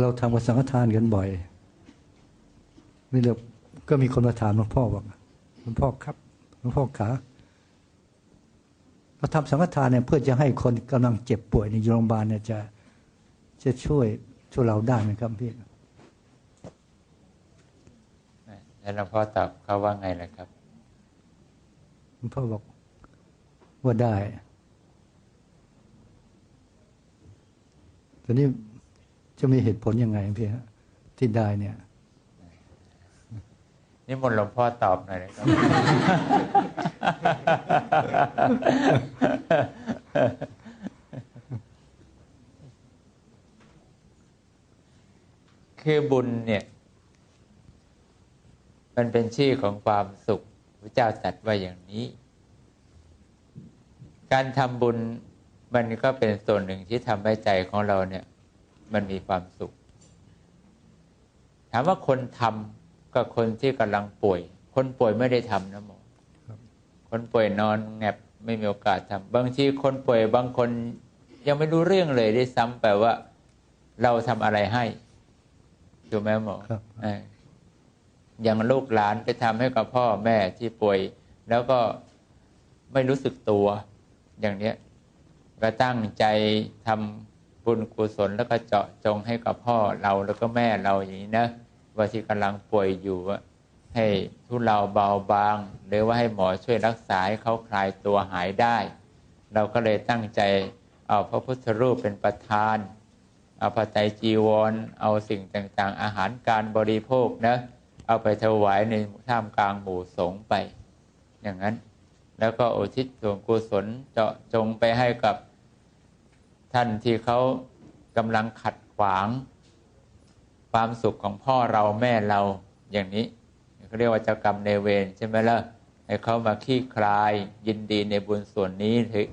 เราทำกับสังฆทานกันบ่อยนี่เดี๋ยวก็มีคนมาถามหลวงพ่อบอกหลวงพ่อครับหลวงพ่อขาเราทำสังฆทานเนี่ยเพื่อจะให้คนกำลังเจ็บป่วยในโรงพยาบาลเนี่ยจะจะช่วยช่วยเราได้ไหมครับพี่แล้วหลวงพ่อตอบเขาว่าไงล่ะครับหลวงพ่อบอกว่าได้แต่นี่ จะมีเหตุผลยังไงพี่ฮะที่ได้เนี่ยนี่มนหลวงพ่อตอบหน่อยนะครับคือบุญเนี่ย มันเป็นชื่อของความสุขพระเจ้าตรัสว่าอย่างนี้ การทำบุญมันก็เป็นส่วนหนึ่งที่ทำให้ใจของเราเนี่ย มันมีความสุข ถามว่าคนทำกับคนที่กำลังป่วย คนป่วยไม่ได้ทำนะหมอครับคนป่วยนอนแงบไม่มีโอกาสทำบางทีคนป่วยบางคนยังไม่รู้เรื่องเลยด้วยซ้ำแปลว่า เราทำอะไรให้ถูกไหมหมอครับเอออย่างลูกหลานไปทำให้กับพ่อแม่ที่ป่วย แล้วก็ไม่รู้สึกตัว อย่างเนี้ยก็ตั้งใจทำ บุญกุศลแล้วก็เจาะจงให้กับพ่อเราแล้วก็แม่เราอย่างนี้นะว่าที่กำลังป่วยอยู่ให้ทุเลาเบาบาง หรือว่าให้หมอช่วยรักษาให้เขาคลายตัวหายได้ เราก็เลยตั้งใจเอาพระพุทธรูปเป็นประธานเอาพระไตรจีวร เอาสิ่งต่างๆ อาหารการบริโภคนะเอาไปถวายในท่ามกลางหมู่สงไป อย่างนั้น แล้วก็อุทิศส่วนกุศลเจาะจงไปให้กับ ท่านที่เขากำลังขัดขวาง ความสุขของพ่อเราแม่เราอย่างนี้เขาเรียกว่าเจ้ากรรมในายเวรใช่ไหมล่ะให้เขามาขี้คลายยินดีในบุญส่วนนี้ถึง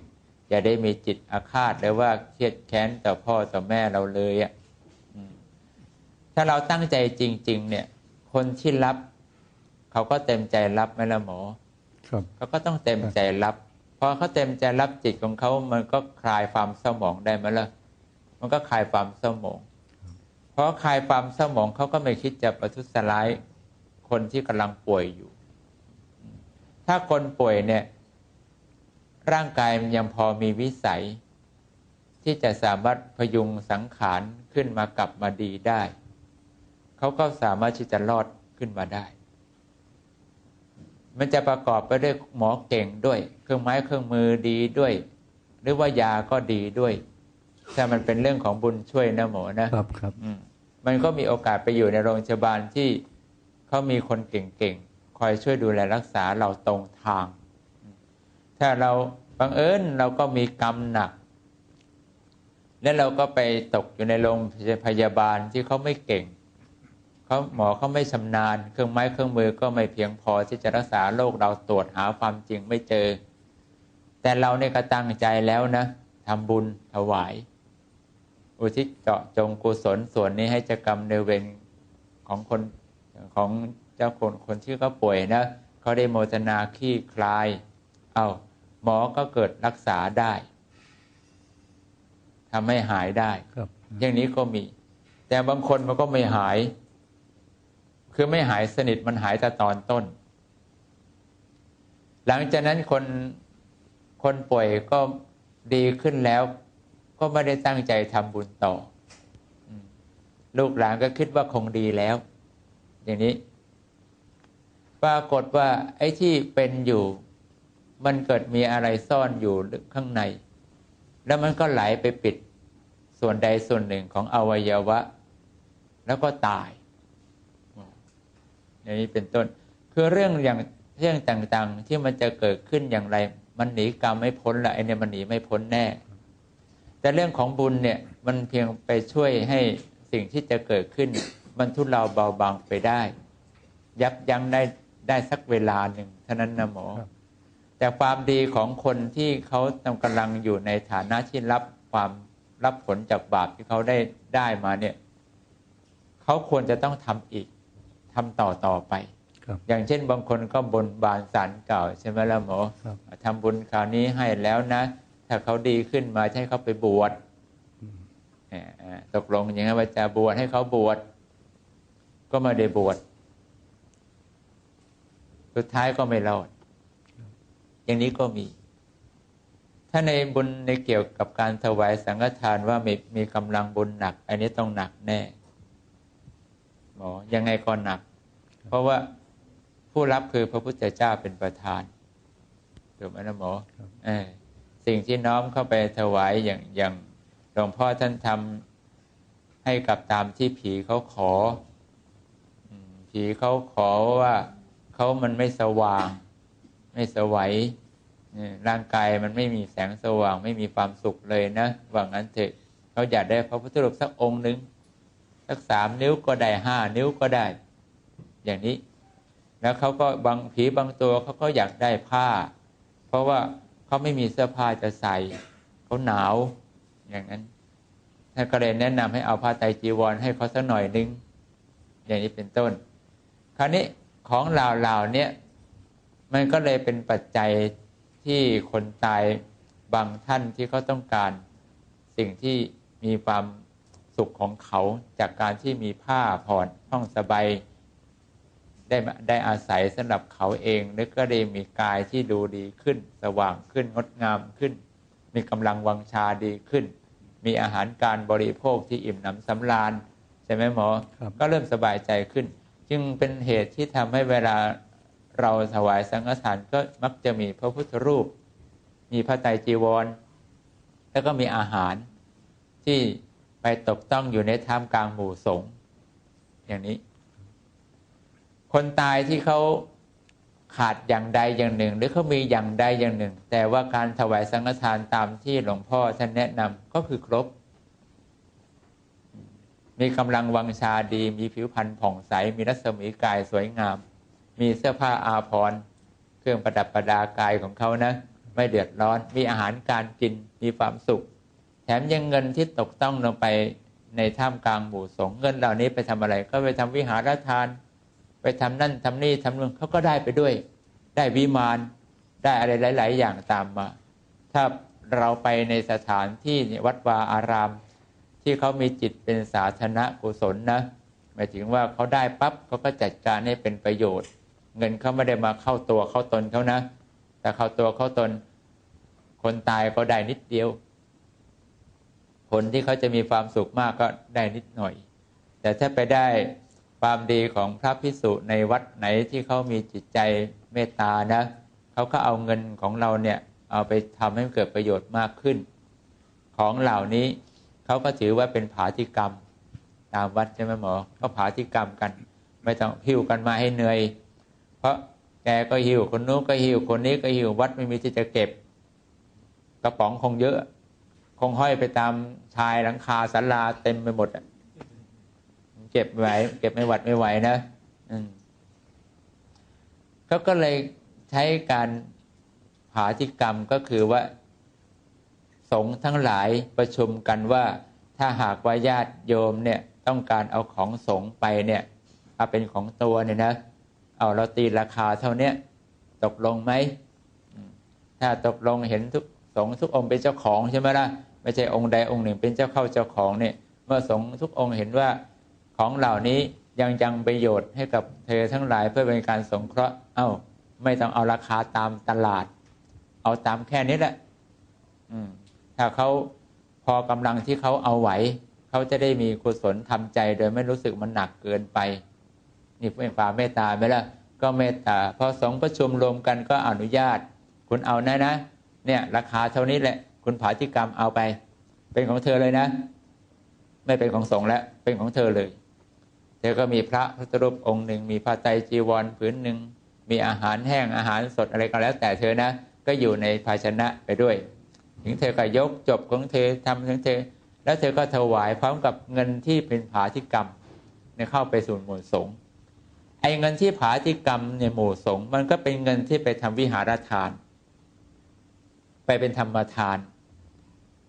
อย่าได้มีจิตอาฆาตหรือว่าเครียดแค้นต่อพ่อต่อแม่เราเลยอะอืมถ้าเราตั้งใจจริง ๆ เนี่ย คนที่รับ เขาก็เต็มใจรับไหมล่ะหมอ ครับเขาก็ต้องเต็มใจรับ พอเขาเต็มใจรับจิตของเขามันก็คลายความเศร้าหมองได้ไหมล่ะ มันก็คลายความเศร้าหมองเพราะคลายความเศร้าหมองเขาก็ไม่คิดจะประทุษร้ายคนที่กำลังป่วยอยู่ ถ้าคนป่วยเนี่ย ร่างกายมันยังพอมีวิสัย ที่จะสามารถพยุงสังขารขึ้นมากลับมาดีได้ เขาก็สามารถที่จะรอดขึ้นมาได้ มันจะประกอบไปด้วยหมอเก่งด้วย เครื่องไม้เครื่องมือดีด้วย หรือว่ายาก็ดีด้วยถ้ามันเป็นเรื่องของบุญช่วยนะหมอนะครับครับอืมมันก็มีโอกาสไปอยู่ในโรงพยาบาลที่เขามีคนเก่งๆ คอยช่วยดูแลรักษาเราตรงทาง ถ้าเราบังเอิญเราก็มีกรรมหนัก แล้วเราก็ไปตกอยู่ในโรงพยาบาลที่เขาไม่เก่ง เขาหมอเขาไม่ชำนาญ เครื่องไม้เครื่องมือก็ไม่เพียงพอที่จะรักษาโรคเราตรวจหาความจริงไม่เจอ แต่เราเนี่ยก็ตั้งใจแล้วนะทำบุญถวาย อุทิศเจาะจงกุศลส่วนนี้ให้เจ้ากรรมในายเวรของคนของเจ้าคนคนที่เขาป่วยนะเขาได้โมทนาขี้คลาย เอาหมอก็เกิดรักษาได้ทำให้หายได้ครับอย่างนี้ก็มี แต่บางคนมันก็ไม่หาย คือไม่หายสนิทมันหายแต่ตอนต้น หลังจากนั้นคนคนป่วยก็ดีขึ้นแล้ว ก็ไม่ได้ตั้งใจทำบุญต่อ ลูกหลานก็คิดว่าคงดีแล้ว อย่างนี้ ปรากฏว่าไอ้ที่เป็นอยู่ มันเกิดมีอะไรซ่อนอยู่ข้างใน แล้วมันก็ไหลไปปิดส่วนใดส่วนหนึ่งของอวัยวะ แล้วก็ตาย อย่างนี้เป็นต้น คือเรื่องอย่างเรื่องต่างๆ ที่มันจะเกิดขึ้นอย่างไร มันหนีกรรมไม่พ้นละไอเนี่ยมันหนีไม่พ้นแน่ แต่เรื่องของบุญเนี่ยมันเพียงไปช่วยให้สิ่งที่จะเกิดขึ้น มันทุเลาเบาบางไปได้ ยับยั้งได้ได้สักเวลาหนึ่งเท่านั้นนะหมอครับแต่ความดีของคนที่เขากำลังอยู่ในฐานะที่รับความรับผลจากบาปที่เขาได้ได้มาเนี่ย เขาควรจะต้องทำอีก ทำต่อต่อไปครับอย่างเช่นบางคนก็บนบานสารเก่าใช่ไหมล่ะหมอครับทำบุญคราวนี้ให้แล้วนะ ถ้าเขาดีขึ้นมาจะให้เขาไปบวชอืมเอ่อเอ่อตกลงอย่างนั้นว่าจะบวชให้เขาบวชก็ไม่ได้บวชสุดท้ายก็ไม่รอด อย่างนี้ก็มี ถ้าในบุญในเกี่ยวกับการถวายสังฆทานว่ามีมีกำลังบุญหนัก อันนี้ต้องหนักแน่ห มอ ยังไงก็หนัก เพราะว่าผู้รับคือพระพุทธเจ้าเป็นประธานถูกไหมนะหมอครับเออสิ่งที่น้อมเข้าไปถวายอย่างอย่างหลวงพ่อท่านทำให้กับตามที่ผีเขาขออืมผีเขาขอว่าเขามันไม่สว่าง ไม่สวัยเนี่ยร่างกายมันไม่มีแสงสว่าง ไม่มีความสุขเลยนะว่างั้นเถอะเขาอยากได้พระพุทธรูปสักองค์หนึ่ง สักสามนิ้วก็ได้ห้านิ้วก็ได้ อย่างนี้ แล้วเขาก็บางผีบางตัวเขาก็อยากได้ผ้า เพราะว่าเขาไม่มีเสื้อผ้าจะใส่เขาหนาวอย่างนั้นท่านก็เลยแนะนำให้เอาผ้าไตจีวรให้เขาสักหน่อยนึง อย่างนี้เป็นต้น คราวนี้ของเหล่าๆเนี่ยมันก็เลยเป็นปัจจัยที่คนตายบางท่านที่เขาต้องการ สิ่งที่มีความ สุขของเขาจากการที่มีผ้าผ่อนห้องสบายได้มาได้อาศัยสำหรับเขาเองแล้วก็ได้มีกายที่ดูดีขึ้น สว่างขึ้นงดงามขึ้น มีกำลังวังชาดีขึ้น มีอาหารการบริโภคที่อิ่มหนำสำราญใช่ไหมหมอครับก็เริ่มสบายใจขึ้น จึงเป็นเหตุที่ทำให้เวลาเราถวายสังฆทานก็มักจะมีพระพุทธรูป มีพระไตรจีวร แล้วก็มีอาหารที่ ไปตกต้องอยู่ในท่ามกลางหมู่สงฆ์อย่างนี้ คนตายที่เขาขาดอย่างใดอย่างหนึ่ง หรือเขามีอย่างใดอย่างหนึ่ง แต่ว่าการถวายสังฆทานตามที่หลวงพ่อท่านแนะนำก็คือครบ มีกำลังวังชาดี มีผิวพรรณผ่องใส มีรัศมีกายสวยงาม มีเสื้อผ้าอาภรณ์เครื่องประดับประดากายของเขานะ ไม่เดือดร้อน มีอาหารการกิน มีความสุข แถมยังเงินที่ตกต้องลงไปในท่ามกลางหมู่สงฆ์เงินเหล่านี้ไปทำอะไร ก็ไปทำวิหารทาน ไปทำนั่นทำนี่ทำนู่นเขาก็ได้ไปด้วย ได้วิมานได้อะไรหลาย ๆ อย่างตามมา ถ้าเราไปในสถานที่วัดวาอาราม ที่เขามีจิตเป็นสาธารณกุศลนะหมายถึงว่าเขาได้ปั๊บเขาก็จัดการให้เป็นประโยชน์ เงินเขาไม่ได้มาเข้าตัวเข้าตนเขานะ แต่เข้าตัวเข้าตน คนตายก็ได้นิดเดียว คนที่เขาจะมีความสุขมากก็ได้นิดหน่อย แต่ถ้าไปได้ความดีของพระพิสุในวัดไหนที่เขามีจิตใจเมตตานะเขาก็เอาเงินของเราเนี่ยเอาไปทำให้เกิดประโยชน์มากขึ้น ของเหล่านี้เขาก็ถือว่าเป็นผาธิกรรม ตามวัดใช่ไหมหมอ ก็ผาธิกรรมกัน ไม่ต้องหิ้วกันมาให้เหนื่อย เพราะแกก็หิ้วคนนู้นก็หิ้วคนนี้ก็หิ้ววัดไม่มีที่จะเก็บ กระป๋องคงเยอะ คงห้อยไปตามชายหลังคาศาลาเต็มไปหมดอะเก็บไหวเก็บไม่หวัดไม่ไหวนะอืมเขาก็เลยใช้การผาธิกรรมก็คือว่า สงฆ์ทั้งหลายประชุมกันว่าถ้าหากว่าญาติโยมเนี่ย ต้องการเอาของสงฆ์ไปเนี่ยเอาเป็นของตัวเนี่ยนะ เอาเราตีราคาเท่าเนี้ยตกลงไหมอืมถ้าตกลงเห็นทุกสงฆ์ทุกองค์เป็นเจ้าของใช่ไหมล่ะ ไม่ใช่องค์ใดองค์หนึ่งเป็นเจ้าเข้าเจ้าของเนี่ยเมื่อสงฆ์ทุกองค์เห็นว่าของเหล่านี้ยังยังประโยชน์ให้กับเธอทั้งหลายเพื่อเป็นการสงเคราะห์เอ้า ไม่ต้องเอาราคาตามตลาด เอาตามแค่นี้แหละ อืม ถ้าเขาพอกำลังที่เขาเอาไหวเขาจะได้มีกุศลทำใจ โดยไม่รู้สึกมันหนักเกินไป นี่เป็นความเมตตาไหมล่ะก็เมตตาพอสงประชุมรวมกันก็อนุญาต คุณเอานะนะเนี่ย ราคาเท่านี้แหละ คุณผาธิกรรมเอาไป เป็นของเธอเลยนะ ไม่เป็นของสงฆ์แล้วเป็นของเธอเลยเธอก็มีพระพุทธรูปองค์หนึ่งมีผ้าไตรจีวรผืนหนึ่งมีอาหารแห้งอาหารสดอะไรก็แล้ว แต่เธอนะ ก็อยู่ในภาชนะไปด้วย ถึงเธอก็ยกจบของเธอทำของเธอ แล้วเธอก็ถวายพร้อมกับเงินที่เป็นผาธิกรรมเนี่ยเข้าไปสู่หมู่สงฆ์ไอ้เงินที่ผาธิกรรมในหมู่สงฆ์มันก็เป็นเงินที่ไปทำวิหารทาน ไปเป็นธรรมทาน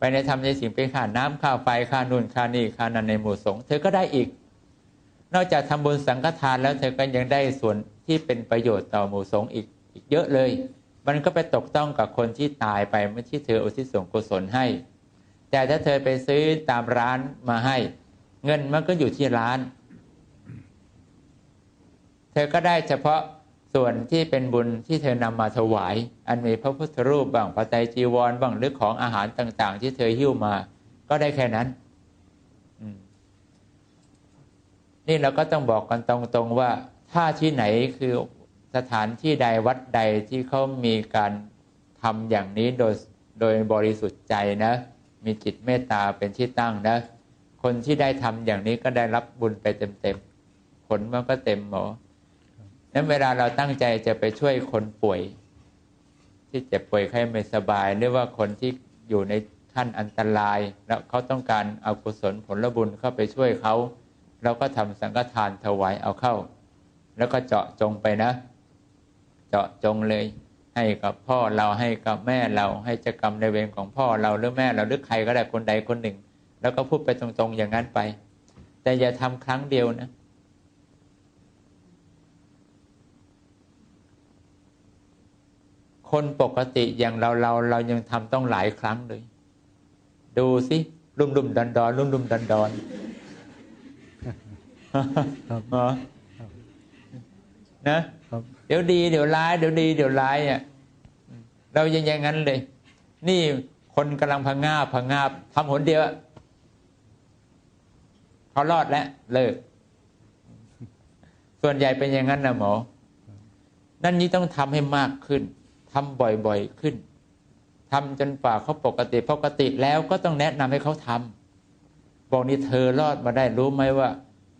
ไปในทำในสิ่งเป็นค่าน้ำค่าไฟค่านู่นค่านี่ค่านั้นในหมู่สงฆ์เธอก็ได้อีก นอกจากทำบุญสังฆทานแล้วเธอก็ยังได้ส่วนที่เป็นประโยชน์ต่อหมู่สงฆ์อีกอีกเยอะเลย มันก็ไปตกต้องกับคนที่ตายไปเมื่อที่เธออุทิศส่วนกุศลให้ แต่ถ้าเธอไปซื้อตามร้านมาให้ เงินมันก็อยู่ที่ร้าน เธอก็ได้เฉพาะ ส่วนที่เป็นบุญที่เธอนำมาถวาย อันมีพระพุทธรูปบ้างปัจจัยจีวรบ้างหรือของอาหารต่าง ๆ ที่เธอหิ้วมา ก็ได้แค่นั้นนี่เราก็ต้องบอกกันตรงๆว่า ถ้าที่ไหนคือสถานที่ใดวัดใดที่เขามีการทำอย่างนี้โดยโดยบริสุทธิ์ใจนะ มีจิตเมตตาเป็นที่ตั้งนะ คนที่ได้ทำอย่างนี้ก็ได้รับบุญไปเต็มๆผลมันก็เต็มหมอ นั้นเวลาเราตั้งใจจะไปช่วยคนป่วย ที่เจ็บป่วยไข้ไม่สบาย หรือว่าคนที่อยู่ในขั้นอันตราย แล้วเขาต้องการเอากุศลผลบุญเข้าไปช่วยเขาเราก็ทำสังฆทานถวายเอาเข้า แล้วก็เจาะจงไปนะ เจาะจงเลย ให้กับพ่อเราให้กับแม่เราให้เจ้ากรรมในเวรของพ่อเราหรือแม่เราหรือใครก็ได้คนใดคนหนึ่ง แล้วก็พูดไปตรงๆอย่างนั้นไป แต่อย่าทำครั้งเดียวนะ คนปกติอย่างเราเราเรายังทำต้องหลายครั้งเลย ดูสิรุ่มรุ่มดอนดอนรุ่มรุ่มดอนดอนครับเหรอนะครับเดี๋ยวดีเดี๋ยวร้ายเดี๋ยวดีเดี๋ยวร้ายอะเรายังอย่างนั้นเลย นี่คนกำลังพังงาบพังงาบทำหนเดียวอะเขารอดแล้วเลิก ส่วนใหญ่เป็นอย่างนั้นนะหมอ นั่นนี้ต้องทำให้มากขึ้น ทำบ่อยๆขึ้นทำจนฝ่าเขาปกติปกติแล้วก็ต้องแนะนำให้เขาทำบอกนี่เธอรอดมาได้รู้ไหมว่า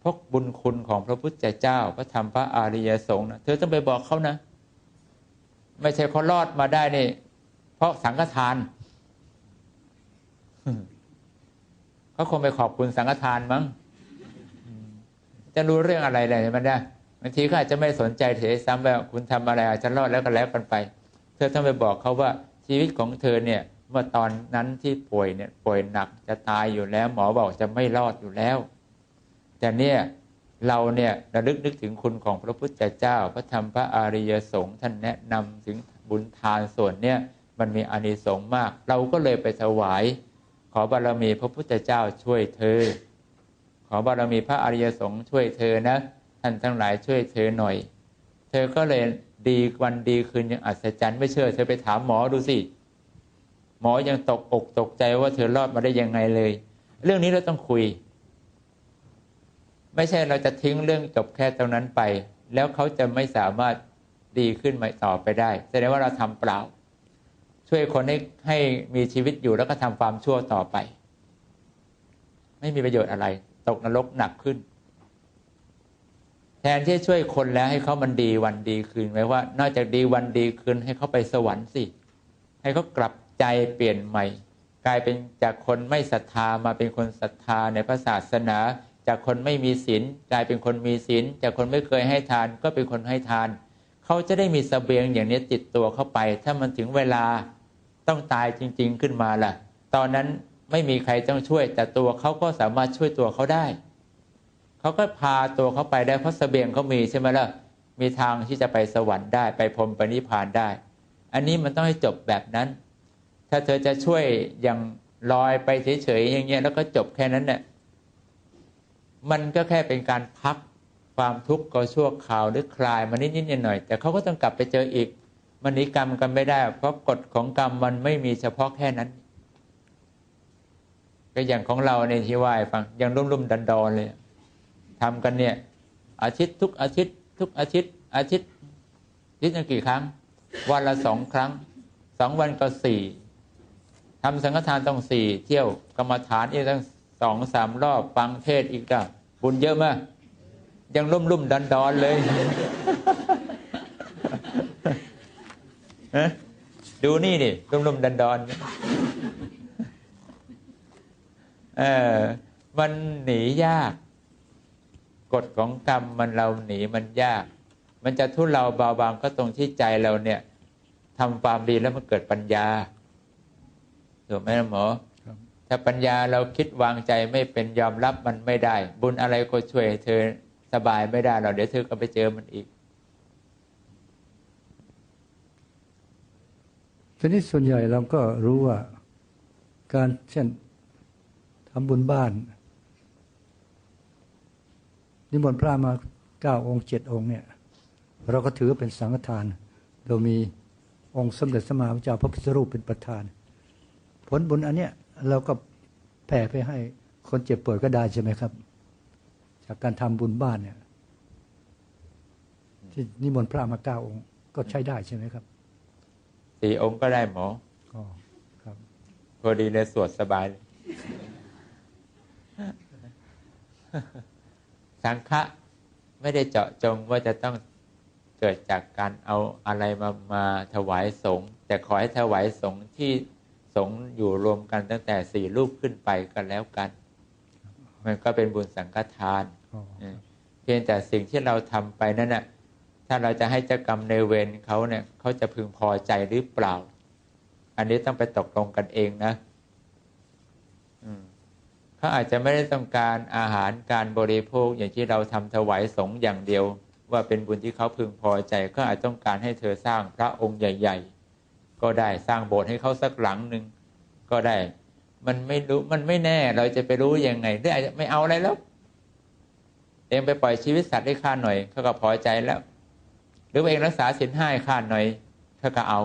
พราะบุญคุณของพระพุทธเจ้าพระธรรมพระอริยสงฆ์นะเธอต้องไปบอกเขานะ ไม่ใช่เขารอดมาได้นี่เพราะสังฆทานเขาคงไปขอบคุณสังฆทานมั้งจะรู้เรื่องอะไรเลยมันได้บางทีเขาอาจจะไม่สนใจเฉยซ้ำว่าคุณทำอะไรอาจจะรอดแล้วก็แล้วกันไป เธอต้องไปบอกเขาว่าชีวิตของเธอเนี่ยเมื่อตอนนั้นที่ป่วยเนี่ยป่วยหนักจะตายอยู่แล้ว หมอบอกจะไม่รอดอยู่แล้ว แต่เนี่ยเราเนี่ยระลึกนึกถึงคุณของพระพุทธเจ้า พระธรรมพระอริยสงฆ์ท่านแนะนำถึงบุญทานส่วนเนี่ยมันมีอานิสงส์มาก เราก็เลยไปถวาย ขอบารมีพระพุทธเจ้าช่วยเธอ ขอบารมีพระอริยสงฆ์ช่วยเธอนะท่านทั้งหลายช่วยเธอหน่อย เธอก็เลย ดีวันดีคืนยังอัศจรรย์ไม่เชื่อเธอไปถามหมอดูสิ หมอยังตกอกตกใจว่าเธอรอดมาได้ยังไงเลย เรื่องนี้เราต้องคุย ไม่ใช่เราจะทิ้งเรื่องจบแค่ตรงนั้นไป แล้วเขาจะไม่สามารถดีขึ้นมาต่อไปได้ แสดงว่าเราทำเปล่า ช่วยคนให้ให้มีชีวิตอยู่แล้วก็ทำความชั่วต่อไป ไม่มีประโยชน์อะไร ตกนรกหนักขึ้น แทนที่ช่วยคนแล้วให้เขามันดีวันดีคืนไว้ว่า นอกจากดีวันดีคืนให้เขาไปสวรรค์สิ ให้เขากลับใจเปลี่ยนใหม่ กลายเป็นจากคนไม่ศรัทธามาเป็นคนศรัทธาในพระศาสนา จากคนไม่มีศีลกลายเป็นคนมีศีลจากคนไม่เคยให้ทานก็เป็นคนให้ทาน เขาจะได้มีสเสบียงอย่างนี้ติดตัวเข้าไป ถ้ามันถึงเวลาต้องตายจริง ๆขึ้นมาล่ะ ตอนนั้นไม่มีใครต้องช่วย แต่ตัวเขาก็สามารถช่วยตัวเขาได้ เขาก็พาตัวเขาไปได้เพราะเสบียงเขามีใช่ไหมล่ะมีทางที่จะไปสวรรค์ได้ไปพรหมไปนิพพานได้ อันนี้มันต้องให้จบแบบนั้น ถ้าเธอจะช่วยอย่างลอยไปเฉยๆอย่างเงี้ยแล้วก็จบแค่นั้นเนี่ยมันก็แค่เป็นการพักความทุกข์ก็ชั่วคราวหรือคลายมานิดๆหน่อยๆแต่เขาก็ต้องกลับไปเจออีกมันหนีกรรมกันไม่ได้ เพราะกฎของกรรมมันไม่มีเฉพาะแค่นั้น ก็อย่างของเราในที่ว่าให้ฟังยังรุ่มๆดันๆเลย ทำกันเนี่ยอาทิตย์ทุกอาทิตย์ทุกอาทิตย์อาทิตย์อาทิตย์กี่ครั้ง วันละสองครั้งสองวันก็สี่ทำสังฆทานต้องสี่เที่ยวกรรมฐานอีกตั้งสองสามรอบฟังเทศอีกอะบุญเยอะมากยังรุ่มรุ่มดันดอนเลยฮะดูนี่ดิรุ่มรุ่มดันดอนเออมันหนียาก กฎของกรรมมันเราหนีมันยาก มันจะทุเราเบาบางก็ตรงที่ใจเราเนี่ยทำความดีแล้วมันเกิดปัญญาถูกไหมหมอถ้าปัญญาเราคิดวางใจไม่เป็นยอมรับมันไม่ได้ บุญอะไรก็ช่วยเธอสบายไม่ได้หรอกเดี๋ยวเธอก็ไปเจอมันอีกทีนี้ส่วนใหญ่เราก็รู้ว่า การเช่นทำบุญบ้าน นิมนต์พระมาเก้าองค์เจ็ดองค์เนี่ย เราก็ถือว่าเป็นสังฆทาน โดยมีองค์สมเด็จสมมาพระเจ้าพระพุทธรูปเป็นประธาน ผลบุญอันเนี้ยเราก็แผ่ไปให้คนเจ็บป่วยก็ได้ใช่ไหมครับ จากการทำบุญบ้านเนี่ย ที่นิมนต์พระมาเก้าองค์ ก็ใช้ได้ใช่ไหมครับสี่องค์ก็ได้หมอก็ครับ พอดีเลยสวดสบายเลย สังฆะไม่ได้เจาะจงว่าจะต้องเกิดจากการเอาอะไรมามาถวายสงฆ์แต่ขอให้ถวายสงฆ์ที่สงฆ์อยู่รวมกันตั้งแต่สี่รูปขึ้นไปกันแล้วกัน มันก็เป็นบุญสังฆทานอ๋อเออเพียงแต่สิ่งที่เราทำไปนั่นน่ะถ้าเราจะให้เจ้ากรรมในายเวรเขาเนี่ยเขาจะพึงพอใจหรือเปล่า อันนี้ต้องไปตกลงกันเองนะอืม เขาอาจจะไม่ได้ต้องการอาหารการบริโภคอย่างที่เราทำถวายสงฆ์อย่างเดียว ว่าเป็นบุญที่เขาพึงพอใจก็อาจต้องการให้เธอสร้างพระองค์ใหญ่ ๆ ก็ได้สร้างโบสถ์ให้เขาสักหลังหนึ่งก็ได้ มันไม่รู้มันไม่แน่เราจะไปรู้ยังไงหรืออาจจะไม่เอาอะไรแล้ว เองไปปล่อยชีวิตสัตว์ให้ข้าหน่อยเขาก็พอใจแล้ว หรือเองรักษาศีลห้าให้ข้าหน่อยเขาก็เอา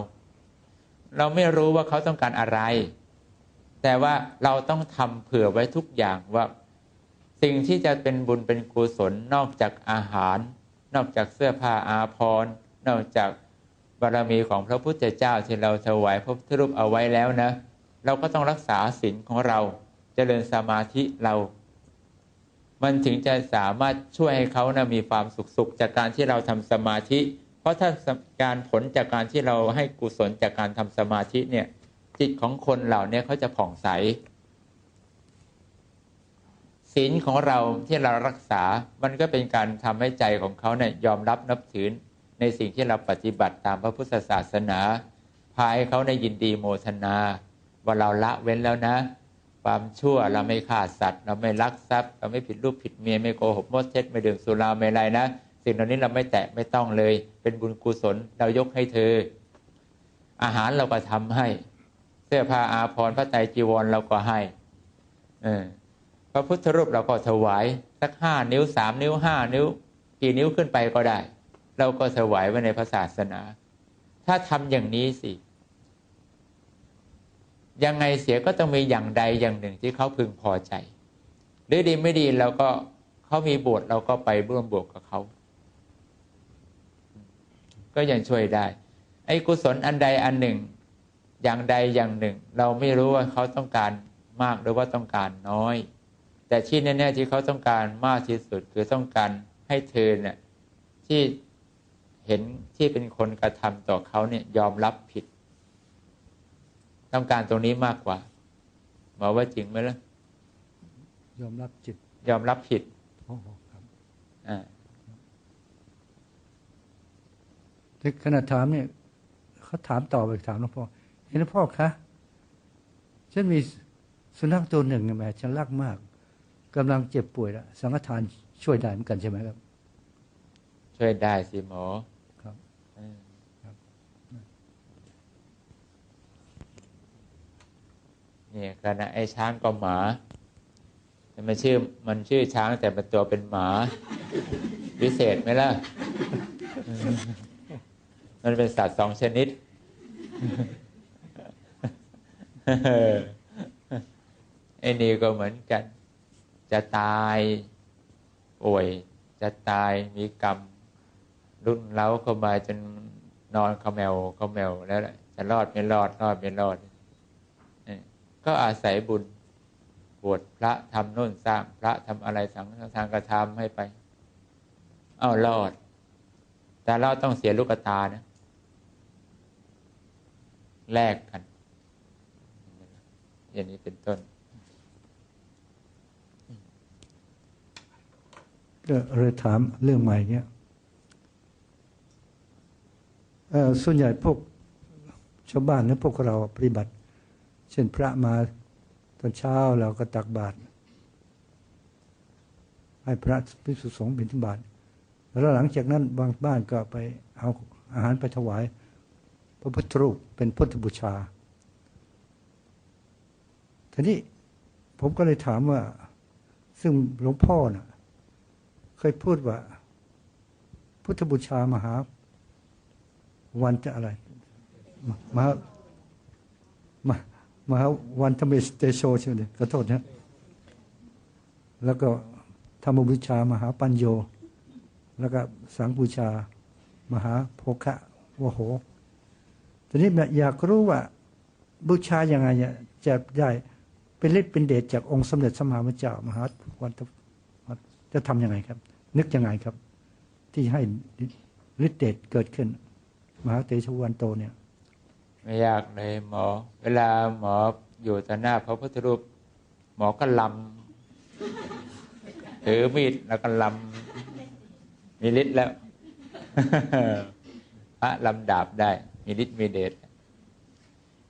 เราไม่รู้ว่าเขาต้องการอะไร แต่ว่าเราต้องทำเผื่อไว้ทุกอย่างว่า สิ่งที่จะเป็นบุญเป็นกุศลนอกจากอาหาร นอกจากเสื้อผ้าอาภรณ์นอกจากบารมีของพระพุทธเจ้าที่เราถวายพระพุทธรูปเอาไว้แล้วนะ เราก็ต้องรักษาศีลของเราจเจริญสมาธิเรา มันถึงจะสามารถช่วยให้เขานะมีความสุขสุขจากการที่เราทำสมาธิ เพราะถ้าการผลจากการที่เราให้กุศลจากการทำสมาธิเนี่ย จิตของคนเหล่านี้เขาจะผ่องใสศีลของเราที่เรารักษา มันก็เป็นการทำให้ใจของเขาเนี่ยยอมรับนับถือในสิ่งที่เราปฏิบัติตามพระพุทธศาสนาพาให้เขาในยินดีโมทนา ว่าเราละเว้นแล้วนะ ความชั่วเราไม่ฆ่าสัตว์ เราไม่ลักทรัพย์ เราไม่ผิดรูปผิดเมียไม่โกหกมดเท็จไม่ดื่มสุราไม่ไรนะสิ่งเหล่านี้เราไม่แตะไม่ต้องเลย เป็นบุญกุศลเรายกให้เธอ อาหารเราก็ทำให้ เสื้อผ้าอาภรณ์พระไตรจีวรเราก็ให้พระพุทธรูปเราก็ถวายสักห้านิ้วสามนิ้วห้านิ้ว กี่นิ้วขึ้นไปก็ได้ เราก็ถวายไว้ในพระศาสนา ถ้าทำอย่างนี้สิ ยังไงเสียก็ต้องมีอย่างใดอย่างหนึ่งที่เขาพึงพอใจ หรือดีไม่ดีเราก็เขามีบวชเราก็ไปร่วมบวชกับเขา ก็ยังช่วยได้ ไอ้กุศลอันใดอันหนึ่ง อย่างใดอย่างหนึ่ง เราไม่รู้ว่าเขาต้องการมากหรือว่าต้องการน้อย แต่ที่แน่ๆที่เขาต้องการมากที่สุดคือต้องการให้เธอเนี่ยที่เห็นที่เป็นคนกระทำต่อเขาเนี่ยยอมรับผิด ต้องการตรงนี้มากกว่าหมอว่าจริงไหมล่ะยอมรับจิต ยอมรับผิดโอ้โหครับอ่าที่ขณะถามเนี่ยเขาถามต่อไปถามหลวงพ่อ เห็นหลวงพ่อคะฉันมีสุนัขตัวหนึ่งเนี่ยแหมฉันรักมากกำลังเจ็บป่วยแล้วสังฆทานช่วยได้เหมือนกันใช่ไหมครับ ช่วยได้สิหมอครับอืมครับเนี่ยขณะไอ้ช้างก็หมาแต่มันชื่อ มันชื่อช้างแต่มันตัวเป็นหมาวิเศษไหมล่ะ มันเป็นสัตว์สองชนิด ไอ้นี่ก็เหมือนกัน จะตายป่วย จะตายมีกรรมรุ่นเล้าเข้ามาจนนอนเขมวเขมวแล้วแหละจะรอดไม่รอดรอดไม่รอด ก็อาศัยบุญบวชพระทำโน่นสร้างพระทำอะไรสังทางกระทำให้ไป เอารอด แต่เราต้องเสียลูกตานะแลกกัน อย่างนี้เป็นต้นก็เลยถามเรื่องใหม่เนี้ยส่วนใหญ่พวกชาวบ้านเนี่ยพวกเราปฏิบัติ เช่นพระมาตอนเช้าเราก็ตักบาตรให้พระภิกษุสงฆ์บิณฑบาตแล้วหลังจากนั้นบางบ้านก็ไปเอาอาหารไปถวาย พระพุทธรูปเป็นพุทธบูชา ทีนี้ผมก็เลยถามว่า ซึ่งหลวงพ่อน่ะ เคยพูดว่า พุทธบูชามหา วันจะอะไร มหามามหาวันธรรมสเตโชใช่ไหมขอโทษนะ แล้วก็ธรรมบูชามหาปัญโย แล้วก็สังบูชา มหาโภคะวโห ทีนี้อยากรู้ว่าบูชายังไงเนี่ยจะได้ เป็นฤทธิ์เป็นเดชจากองค์สมเด็จสมมาพระเจ้ามหาวันจะทำยังไงครับ นึกยังไงครับ ที่ให้ฤทธิ์เดชเกิดขึ้น มหาเตชวันโตเนี่ย ไม่ยากเลยหมอ เวลาหมออยู่ต่อหน้าพระพุทธรูป หมอก็ลำถือมีดแล้วก็ลำมีฤทธิ์แล้วพระลำดาบได้ มีฤทธิ์มีเดช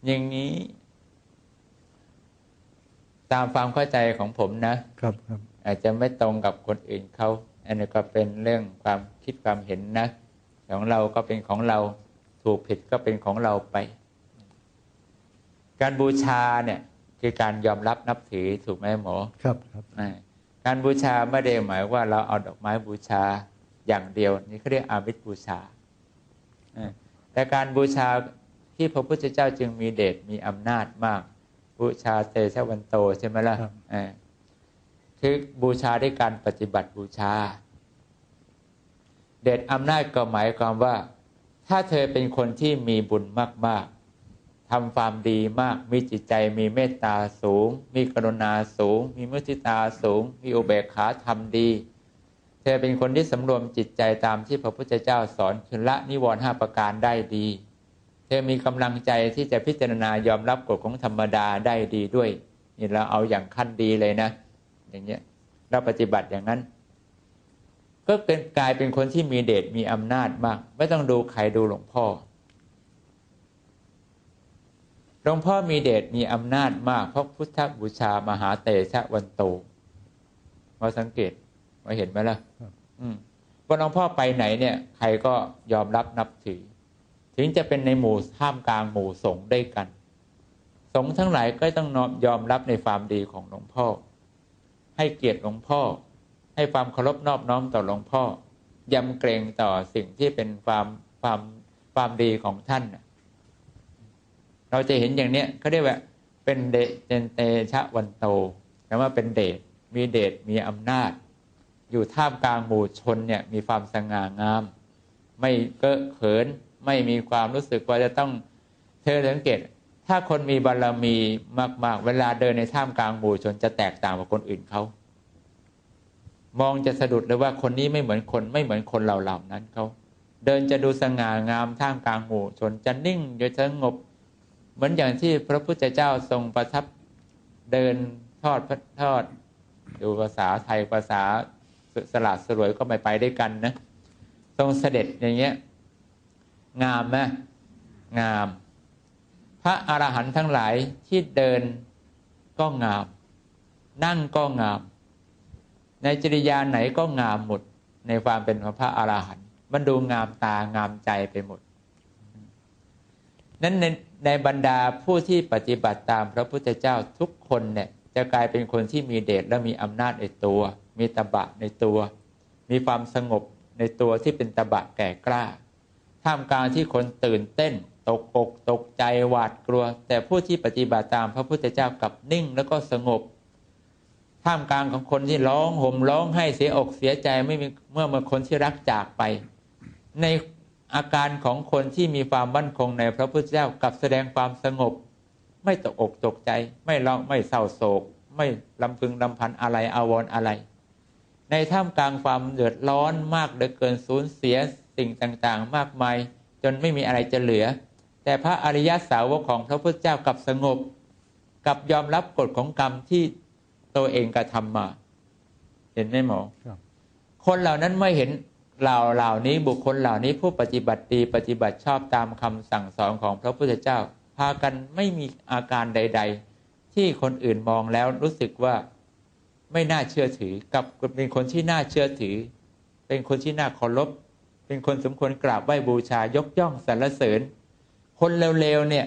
อย่างนี้ ตามความเข้าใจของผมนะครับครับ อาจจะไม่ตรงกับคนอื่นเขาอันนี้ก็เป็นเรื่องความคิดความเห็นนะของเราก็เป็นของเราถูกผิดก็เป็นของเราไป การบูชาเนี่ยคือการยอมรับนับถือถูกไหมหมอครับครับอ่าการบูชาไม่ได้หมายว่าเราเอาดอกไม้บูชาอย่างเดียว นี่เขาเรียกอามิตรบูชาอ่าแต่การบูชาที่พระพุทธเจ้าจึงมีเดชมีอำนาจมาก บูชาเตชะวันโตใช่ไหมล่ะอ่าคือบูชาด้วยการปฏิบัติบูชา เดชอำนาจก็หมายความว่า ถ้าเธอเป็นคนที่มีบุญมาก ๆทำความดีมาก มีจิตใจมีเมตตาสูง มีกรุณาสูง มีมุทิตาสูง มีอุเบกขาทำดี เธอเป็นคนที่สำรวมจิตใจตามที่พระพุทธเจ้าสอนคือละนิวรณ์ห้าประการได้ดี เธอมีกำลังใจที่จะพิจารณายอมรับกฎของธรรมดาได้ดีด้วยนี่เราเอาอย่างขั้นดีเลยนะ อย่างเงี้ยเราปฏิบัติอย่างนั้น ก็เป็นกลายเป็นคนที่มีเดชมีอำนาจมาก ไม่ต้องดูใครดูหลวงพ่อหลวงพ่อมีเดชมีอำนาจมาก เพราะพุทธบูชามหาเตชะวันโตมาสังเกตมาเห็นไหมล่ะ อืมว่าหลวงพ่อไปไหนเนี่ย ใครก็ยอมรับนับถือ ถึงจะเป็นในหมู่ท่ามกลางหมู่สงฆ์ด้กัน สงฆ์ทั้งหลายก็ต้องยอมรับในความดีของหลวงพ่อ ให้เกียรติหลวงพ่อ ให้ความเคารพนอบน้อมต่อหลวงพ่อยำเกรงต่อสิ่งที่เป็นความความความดีของท่าน เราจะเห็นอย่างเนี้ยเขาเรียกว่าเป็นเดชเป็นเตชะวันโตแปลว่าเป็นเดชมีเดชมีอำนาจ อยู่ท่ามกลางหมู่ชนเนี่ยมีความสง่างาม ไม่เก้อเขิน ไม่มีความรู้สึกว่าจะต้องเธอสังเกต ถ้าคนมีบารรมีมาก ๆ เวลาเดินในท่ามกลางหมู่ชนจะแตกต่างกับคนอื่นเขามองจะสะดุดเลยว่าคนนี้ไม่เหมือนคนไม่เหมือนคนเหล่าเหล่านั้นเขาเดินจะดูสง่างามท่ามกลางหมู่ชนจะนิ่งอยู่สงบ เหมือนอย่างที่พระพุทธเจ้าทรงประทับเดินทอดพระทอด ดูภาษาไทยภาษาสลัดสลวยก็ไม่ไปได้วยกันนะทรงเสด็จอย่างเงี้ย งามไหมงาม พระอรหันต์ทั้งหลายที่เดินก็งาม นั่งก็งาม ในจริยาไหนก็งามหมด ในความเป็นของพระอรหันต์มันดูงามตางามใจไปหมด นั้นในในบรรดาผู้ที่ปฏิบัติตามพระพุทธเจ้าทุกคนเนี่ยจะกลายเป็นคนที่มีเดชและมีอำนาจในตัว มีตบะในตัว มีความสงบในตัวที่เป็นตบะแก่กล้า ท่ามกลางที่คนตื่นเต้น ตกอกตกใจหวาดกลัว แต่ผู้ที่ปฏิบัติตามพระพุทธเจ้ากลับนิ่งแล้วก็สงบ ท่ามกลางของคนที่ร้องห่มร้องให้เสียอกเสียใจไม่มีเมื่อมื่อคนที่รักจากไป ในอาการของคนที่มีความมั่นคงในพระพุทธเจ้ากลับแสดงความสงบ ไม่ตกอกตกใจ ไม่ร้องไม่เศร้าโศก ไม่ลำพึงลำพันอะไรอาวรณ์อะไร ในท่ามกลางความเดือดร้อนมากเหลือเกินสูญเสีย สิ่งต่างๆ มากมาย จนไม่มีอะไรจะเหลือ แต่พระอริยสาวกของพระพุทธเจ้ากลับสงบกลับยอมรับกฎของกรรมที่ตัวเองกระทำมา เห็นไหมหมอครับคนเหล่านั้นไม่เห็นเหล่าเหล่านี้บุคคลเหล่านี้ผู้ปฏิบัติดีปฏิบัติชอบตามคำสั่งสอนของพระพุทธเจ้า พากันไม่มีอาการใด ๆ ที่คนอื่นมองแล้วรู้สึกว่าไม่น่าเชื่อถือกับเป็นคนที่น่าเชื่อถือ เป็นคนที่น่าเคารพ เป็นคนสมควรกราบไหว้บูชายกย่องสรรเสริญ คนเร็วๆเนี่ย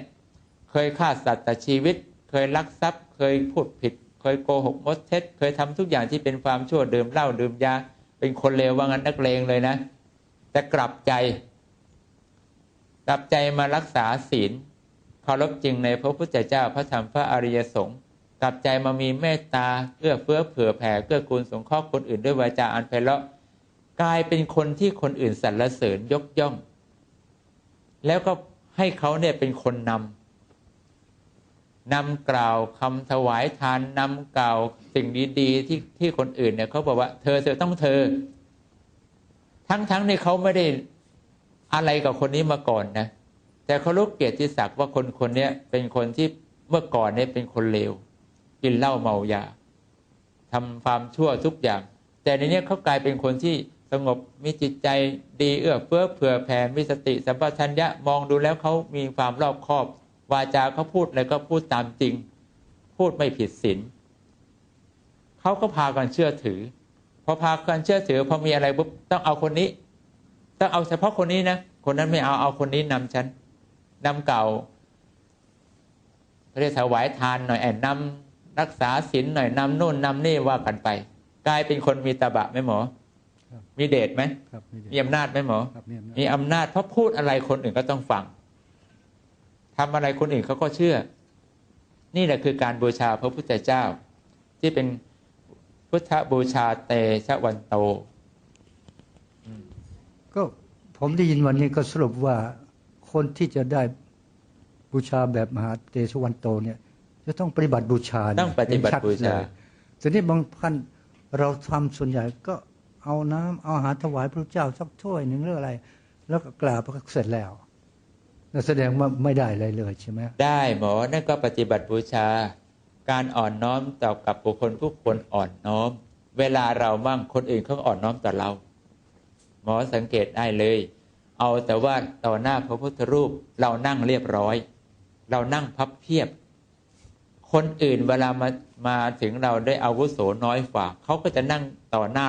เคยฆ่าสัตว์ตัดชีวิต เคยลักทรัพย์ เคยพูดผิด เคยโกหกมดเท็จ เคยทำทุกอย่างที่เป็นความชั่วดื่มเหล้าดื่มยาเป็นคนเลวว่างั้นนักเลงเลยนะ แต่กลับใจ กลับใจมารักษาศีลเคารพจริงในพระพุทธเจ้าพระธรรมพระอริยสงฆ์กลับใจมามีเมตตาเอื้อเฟื้อเผื่อแผ่เกื้อกูลสงเคราะห์คนอื่นด้วยวาจาอันไพเราะ กลายเป็นคนที่คนอื่นสรรเสริญยกย่อง แล้วก็ให้เขาเนี่ยเป็นคนนำนำกล่าวคำถวายทานนำกล่าวสิ่งดีๆที่ที่คนอื่นเนี่ยเขาบอกว่าเธอเธอต้องเธอ ทั้งๆที่เขาไม่ได้อะไรกับคนนี้มาก่อนนะ แต่เขารู้เกียรติศักดิ์ว่าคนคนนี้เป็นคนที่เมื่อก่อนเนี่ยเป็นคนเลวกินเหล้าเมายาทำความชั่วทุกอย่าง แต่ในนี้เขากลายเป็นคนที่ สงบมีจิตใจดีเอื้อเฟื้อเผื่อแผ่มีสติสัมปชัญญะมองดูแล้วเขามีความรอบคอบ วาจาเขาพูดอะไรก็พูดตามจริง พูดไม่ผิดศีลเขาก็พากันเชื่อถือ พอพากันเชื่อถือพอมีอะไรปุ๊บต้องเอาคนนี้ ต้องเอาเฉพาะคนนี้นะคนนั้นไม่เอาเอาคนนี้นำฉันนำเก่าเรียกถวายทานหน่อยแอนนำรักษาศีลหน่อยนำนู่นนำนี่ว่ากันไป กลายเป็นคนมีตบะไหมหมอ มีเดชไหมครับนี่มีอำนาจไหมหมอครับมีอำนาจมีอำนาจเพราะพูดอะไรคนอื่นก็ต้องฟังทำอะไรคนอื่นเขาก็เชื่อ นี่แหละคือการบูชาพระพุทธเจ้า ที่เป็นพุทธบูชาเตชะวันโต ก็ผมได้ยินวันนี้ก็สรุปว่าคนที่จะได้บูชาแบบมหาเตชะวันโตเนี่ย จะต้องปฏิบัติบูชานะต้องปฏิบัติเห็นชัดบูชาเลยทีนี้บางท่านเราทำส่วนใหญ่ก็ เอาน้ำเอาอาหารถวายพระเจ้าสักถ้วยหนึ่งหรืออะไร แล้วก็กราบก็เสร็จแล้วนั่นแสดงว่าไม่ได้อะไรเลยใช่ไหมได้หมอนั่นก็ปฏิบัติบูชา การอ่อนน้อมต่อกับบุคคลผู้ควรอ่อนน้อม เวลาเรามั่งคนอื่นเขาอ่อนน้อมต่อเรา หมอสังเกตได้เลย เอาแต่ว่าต่อหน้าพระพุทธรูปเรานั่งเรียบร้อย เรานั่งพับเพียบ คนอื่นเวลามามาถึงเราได้อาวุโสน้อยฝ่าเขาก็จะนั่งต่อหน้า